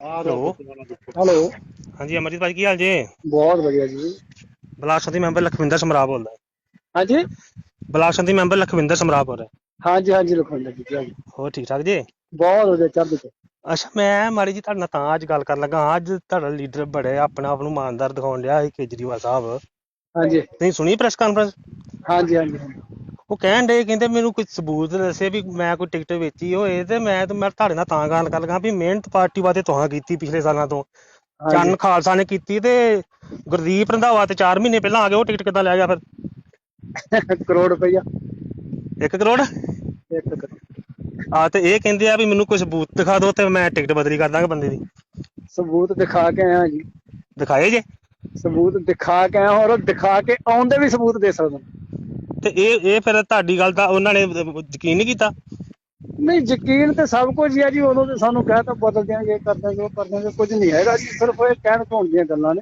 Hello hello ਹਾਂਜੀ ਅਮਰਜੀਤ ਭਾਈ ਕੀ ਹਾਲ ਜੇ? ਬਹੁਤ ਵਧੀਆ ਜੀ। ਬਲਾਕ ਸੰਮਤੀ ਮੈਂਬਰ ਲਖਵਿੰਦਰ ਸਮਰਾਹ ਬੋਲਦਾ ਹਾਂਜੀ? ਬਲਾਕ ਸੰਮਤੀ ਮੈਂਬਰ ਲਖਵਿੰਦਰ ਸਮਰਾਹ ਬੋਲ ਰਿਹਾ ਹਾਂਜੀ ਹਾਂਜੀ ਲਖਵਿੰਦਰ ਜੀ ਹਾਂਜੀ। ਹੋਰ ਠੀਕ ਠਾਕ ਜੀ? ਬਹੁਤ ਵਧੀਆ ਚੜ੍ਹਦੀ ਕਲਾ ਅੱਛਾ ਮੈਂ ਮਾੜੀ ਜੀ ਤੁਹਾਡੇ ਨਾਲ ਤਾਂ ਅੱਜ ਗੱਲ ਕਰਨ ਲੱਗਾ ਅੱਜ ਤੁਹਾਡਾ ਲੀਡਰ ਬੜੇ ਆਪਣੇ ਆਪ ਨੂੰ ਇਮਾਨਦਾਰ ਦਿਖਾਉਣ ਡਿਆ ਸੀ ਕੇਜਰੀਵਾਲ ਸਾਹਿਬ। ਹਾਂਜੀ। ਤੁਸੀਂ ਸੁਣੀ ਪ੍ਰੈਸ ਕਾਨਫਰੰਸ? ਹਾਂਜੀ ਹਾਂਜੀ ਹਾਂਜੀ। ਉਹ ਕਹਿਣ ਡੇ ਕਹਿੰਦੇ ਮੈਨੂੰ ਕੋਈ ਸਬੂਤ ਦੱਸੇ ਵੀ ਮੈਂ ਕੋਈ ਟਿਕਟ ਵੇਚੀ ਹੋਏ ਤੇ ਮੈਂ ਤੇ ਮੈਂ ਤੁਹਾਡੇ ਨਾਲ ਤਾਂ ਗੱਲ ਕਰ ਲੱਗਾ ਵੀ ਮਿਹਨਤ ਪਾਰਟੀ ਵਾਸਤੇ ਤੁਹਾਂ ਕੀਤੀ ਪਿਛਲੇ ਸਾਲਾਂ ਤੋਂ। ਚੰਨ ਖਾਲਸਾ ਨੇ ਕੀਤੀ ਤੇ ਗੁਰਦੀਪ ਰੰਧਾਵਾ ਤੇ 4 ਮਹੀਨੇ ਪਹਿਲਾਂ ਆ ਗਿਆ ਉਹ ਟਿਕਟ ਕਿੱਦਾਂ ਲੈ ਗਿਆ ਫਿਰ? ਹਾਂਜੀ ਕਰੋੜ ਰੁਪਈਆ। 1 ਕਰੋੜ? ਇੱਕ ਕਰੋੜ। ਆ ਤੇ ਇਹ ਕਹਿੰਦੇ ਆ ਵੀ ਮੈਨੂੰ ਕੋਈ ਸਬੂਤ ਦਿਖਾ ਦਿਓ ਤੇ ਮੈਂ ਟਿਕਟ ਬਦਲੀ ਕਰ ਦਾਂਗਾ ਬੰਦੇ ਦੀ। ਸਬੂਤ ਦਿਖਾ ਕੇ ਆਇਆ ਜੀ। ਦਿਖਾਏ ਜੇ? ਸਬੂਤ ਦਿਖਾ ਕੇ ਆਇਆ ਔਰ ਦਿਖਾ ਕੇ ਆਉਂਦੇ ਵੀ ਸਬੂਤ ਦੇ ਸਕਦਾ ਤੇ ਇਹ ਇਹ ਫਿਰ ਤੁਹਾਡੀ ਗੱਲ ਤਾਂ ਉਹਨਾਂ ਨੇ ਯਕੀਨ ਨਹੀਂ ਕੀਤਾ? ਨਹੀਂ, ਯਕੀਨ ਤੇ ਸਭ ਕੁਝ ਹੀ ਆ ਜੀ ਉਦੋਂ ਤੇ ਸਾਨੂੰ ਕਹਿ ਤਾਂ ਬਦਲ ਦਿਆਂਗੇ ਇਹ ਕਰ ਦਿਆਂਗੇ, ਉਹ ਕਰ ਦਿਆਂਗੇ, ਕੁਝ ਨਹੀਂ ਹੈਗਾ ਜੀ, ਸਿਰਫ ਇਹ ਕਹਿਣ ਧੋਣ ਦੀਆਂ ਗੱਲਾਂ ਨੇ।